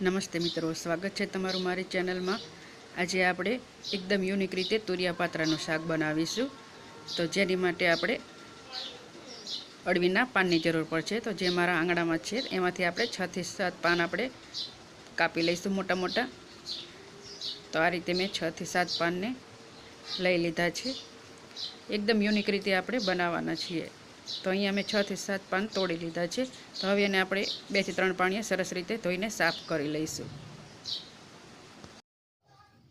નમસ્તે મિત્રો, સ્વાગત છે તમારું મારી ચેનલમાં. આજે આપણે એકદમ યુનિક રીતે તુરિયા પાત્રાનું શાક બનાવીશું. તો જેની માટે આપણે અળવીના પાનની જરૂર પડશે તો જે મારા આંગણામાં છે, એમાંથી આપણે છથી સાત પાન આપણે કાપી લઈશું મોટા મોટા. તો આ રીતે મેં છથી સાત પાનને લઈ લીધા છે. એકદમ યુનિક રીતે આપણે બનાવવાના છીએ. તો અહીંયા મેં છથી સાત પાન તોડી લીધા છે. તો હવે એને આપણે બેથી ત્રણ પાણીએ સરસ રીતે ધોઈને સાફ કરી લઈશું.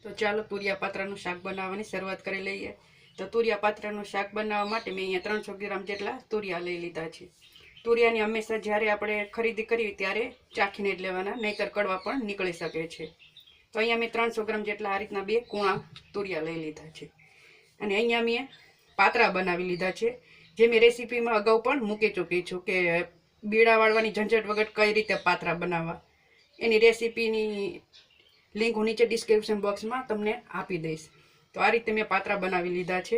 તો ચાલો તુરિયા પાત્રાનું શાક બનાવવાની શરૂઆત કરી લઈએ. તો તુરિયા પાત્રાનું શાક બનાવવા માટે મેં અહીંયા ત્રણસો ગ્રામ જેટલા તુરિયા લઈ લીધા છે. તુરિયાની હંમેશા જ્યારે આપણે ખરીદી કરીએ ત્યારે ચાખીને જ લેવાના, નહીંતર કડવા પણ નીકળી શકે છે. તો અહીંયા મેં ત્રણસો ગ્રામ જેટલા આ રીતના બે કૂણા તુરિયા લઈ લીધા છે. અને અહીંયા મેં પાત્રા બનાવી લીધા છે. જે મેં રેસીપીમાં અગાઉ પણ મૂકી ચૂકી છું કે બીડા વાળવાની ઝંઝટ વગર કઈ રીતે પાત્રા બનાવવા, એની રેસીપીની લિંક હું નીચે ડિસ્ક્રિપ્શન બોક્સમાં તમને આપી દઈશ. તો આ રીતે મેં પાત્રા બનાવી લીધા છે.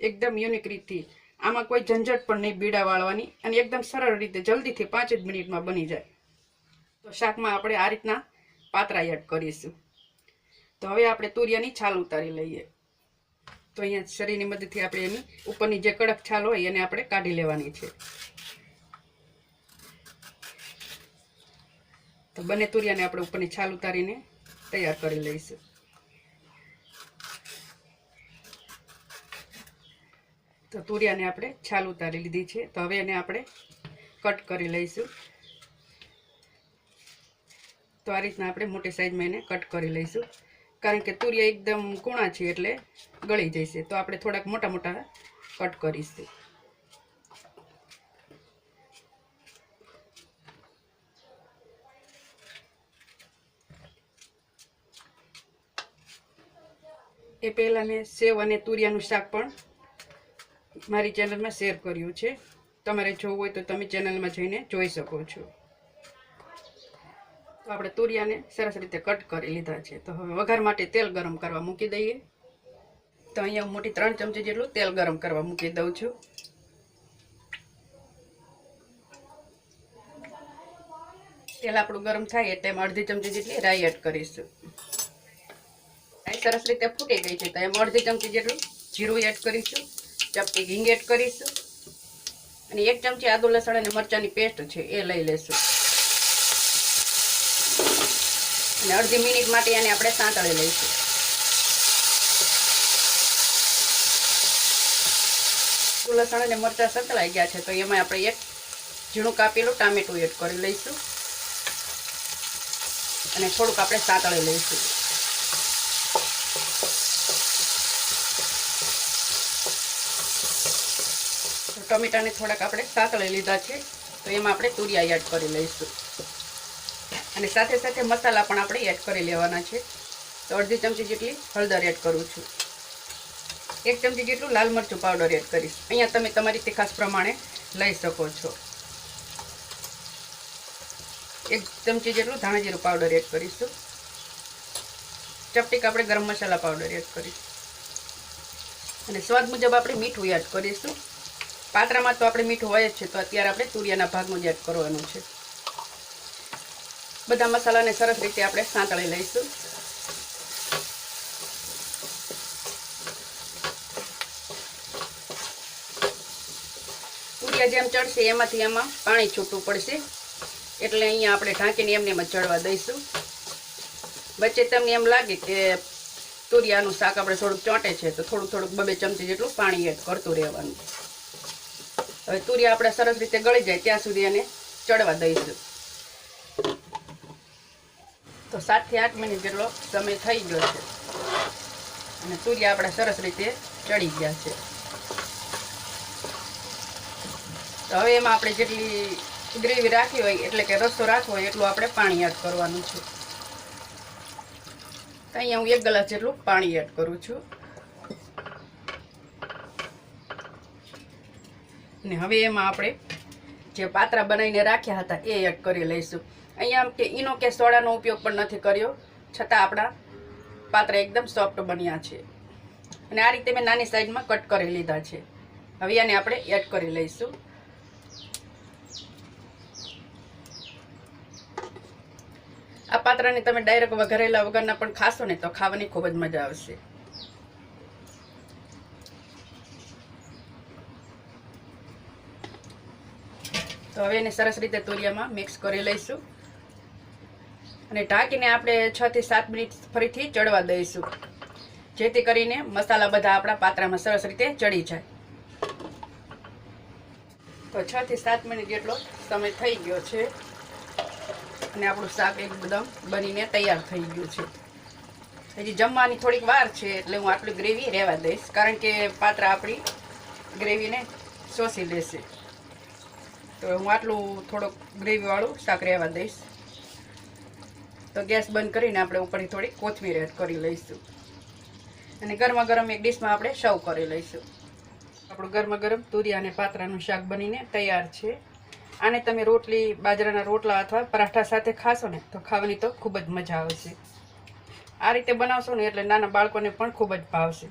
એકદમ યુનિક રીતથી. આમાં કોઈ ઝંઝટ પણ નહીં બીડા વાળવાની અને એકદમ સરળ રીતે જલ્દીથી પાંચ જ મિનિટમાં બની જાય. તો શાકમાં આપણે આ રીતના પાત્રા એડ કરીશું. તો હવે આપણે તુરિયાની છાલ ઉતારી લઈએ. તો અહીંયા શરીરની મદદથી આપણે એની ઉપરની જે કડક છાલ હોય એને આપણે કાઢી લેવાની છે. તો બંને તુરિયાને આપણે ઉપરની છાલ ઉતારીને તૈયાર કરી લઈશું. તો તુરિયાને આપણે છાલ ઉતારી લીધી છે. તો હવે એને આપણે કટ કરી લઈશું. તો આ રીતના આપણે મોટી સાઈઝમાં એને કટ કરી લઈશું. કારણ કે તુરિયા એકદમ કૂણા છે એટલે ગળી જશે. તો આપણે થોડાક મોટા મોટા કટ કરીશું. એ પહેલાં મેં સેવ અને તુરિયાનું શાક પણ મારી ચેનલમાં શેર કર્યું છે. તમારે જોવું હોય તો તમે ચેનલમાં જઈને જોઈ શકો છો. તો આપણે તુરિયાને સરસ રીતે કટ કરી લીધા છે. તો હવે વઘાર માટે તેલ ગરમ કરવા મૂકી દઈએ. તો અહીંયા મોટી ત્રણ ચમચી જેટલું તેલ ગરમ કરવા મૂકી દઉં છું. તેલ આપણું ગરમ થાય એટલે એમાં અડધી ચમચી જેટલી રાઈ એડ કરીશું. રાઈ સરસ રીતે ફૂટી ગઈ છે તો એમાં અડધી ચમચી જેટલું જીરું એડ કરીશું. ચપટી હિંગ એડ કરીશું. અને એક ચમચી આદુ લસણ અને મરચાંની પેસ્ટ છે એ લઈ લેશું. અને અડધી મિનિટ માટે એને આપણે સાંતળી લઈશું. લસણ અને મરચાં સંતળાઈ ગયા છે, તો એમાં આપણે એક ઝીણું કાપેલું ટામેટું એડ કરી લઈશું. અને થોડુંક આપણે સાંતળી લઈશું. ટમેટાને થોડાક આપણે સાંતળી લીધા છે, તો એમાં આપણે તુરિયા એડ કરી લઈશું. અને સાથે સાથે મસાલા પણ આપણે એડ કરી લેવાના છે. તો અડધી ચમચી જેટલી હળદર એડ કરું છું. એક ચમચી જેટલું લાલ મરચું પાવડર એડ કરીશ. અહીંયા તમે તમારી તીખાસ પ્રમાણે લઈ શકો છો. એક ચમચી જેટલું ધાણાજીરું પાવડર એડ કરીશું. ચપટીક આપણે ગરમ મસાલા પાવડર એડ કરીશું. અને સ્વાદ મુજબ આપણે મીઠું એડ કરીશું. પાત્રામાં તો આપણે મીઠું હોય જ છે, તો અત્યારે આપણે તુરિયાના ભાગનું જ એડ કરવાનું છે. બધા મસાલાને સરસ રીતે આપણે સાંતળી લઈશું. તુરિયા જેમ ચડશે એમાંથી એમાં પાણી છૂટવું પડશે. એટલે અહીંયા આપણે ઢાંકીને એમને એમ જ ચડવા દઈશું. વચ્ચે તમને એમ લાગે કે તુરિયાનું શાક આપણે થોડુંક ચોંટે છે, તો થોડુંક થોડુંક બબે ચમચી જેટલું પાણી એડ કરતું રહેવાનું. હવે તુરિયા આપણે સરસ રીતે ગળી જાય ત્યાં સુધી એને ચડવા દઈશું. તો સાતથી આઠ મિનિટ જેટલો સમય થઈ ગયો છે. અને સૂર્ય આપણા સરસ રીતે ચડી ગયા છે. તો હવે એમાં આપણે જેટલી ગ્રેવી રાખી હોય, એટલે કે રસો રાખવો હોય, એટલું આપણે પાણી એડ કરવાનું છે. અહીંયા હું એક ગ્લાસ જેટલું પાણી એડ કરું છું. ને હવે એમાં આપણે જે પાત્રા બનાવીને રાખ્યા હતા એ એડ કરી લઈશું. અહીંયા કે ઈનો કે સોડાનો ઉપયોગ પણ નથી કર્યો, છતાં આપણા પાત્રા એકદમ સોફ્ટ બન્યા છે. અને આ રીતે મેં નાની સાઈઝમાં કટ કરી લીધા છે. હવે આને આપણે એડ કરી લઈશું. આ પાત્રાને તમે ડાયરેક્ટ વઘારેલા વગરના પણ ખાશો ને તો ખાવાની ખૂબ જ મજા આવશે. તો હવે એને સરસ રીતે તુરિયામાં મિક્સ કરી લઈશું. અને ઢાંકીને આપણે છ થી સાત મિનિટ ફરીથી ચડવા દઈશું. જેથી કરીને મસાલા બધા આપણા પાત્રામાં સરસ રીતે ચડી જાય. તો છ થી સાત મિનિટ જેટલો સમય થઈ ગયો છે. અને આપણું શાક એકદમ બનીને તૈયાર થઈ ગયું છે. હજી જમવાની થોડીક વાર છે એટલે હું આટલી ગ્રેવી રહેવા દઈશ. કારણ કે પાત્રા આપણી ગ્રેવીને શોષી લેશે. તો હું આટલું થોડોક ગ્રેવીવાળું શાક રહેવા દઈશ. તો ગેસ બંધ કરીને આપણે ઉપરથી થોડી કોથમીર એડ કરી લઈશું. અને ગરમા ગરમ એક ડીશમાં આપણે સર્વ કરી લઈશું. આપણું ગરમા ગરમ તુરિયા અને પાત્રાનું શાક બનીને તૈયાર છે. આને તમે રોટલી, બાજરાના રોટલા અથવા પરાઠા સાથે ખાશો ને, તો ખાવાની તો ખૂબ જ મજા આવશે. આ રીતે બનાવશો ને એટલે નાના બાળકોને પણ ખૂબ જ ભાવશે.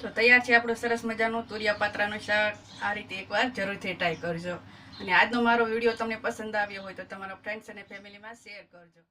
તો તૈયાર છે આપણું સરસ મજાનું તુરિયા પાત્રાનું શાક. આ રીતે એકવાર જરૂરથી ટ્રાય કરજો. અને આજનો મારો વીડિયો તમને પસંદ આવ્યો હોય તો તમારા ફ્રેન્ડ્સ અને ફેમિલીમાં શેર કરજો.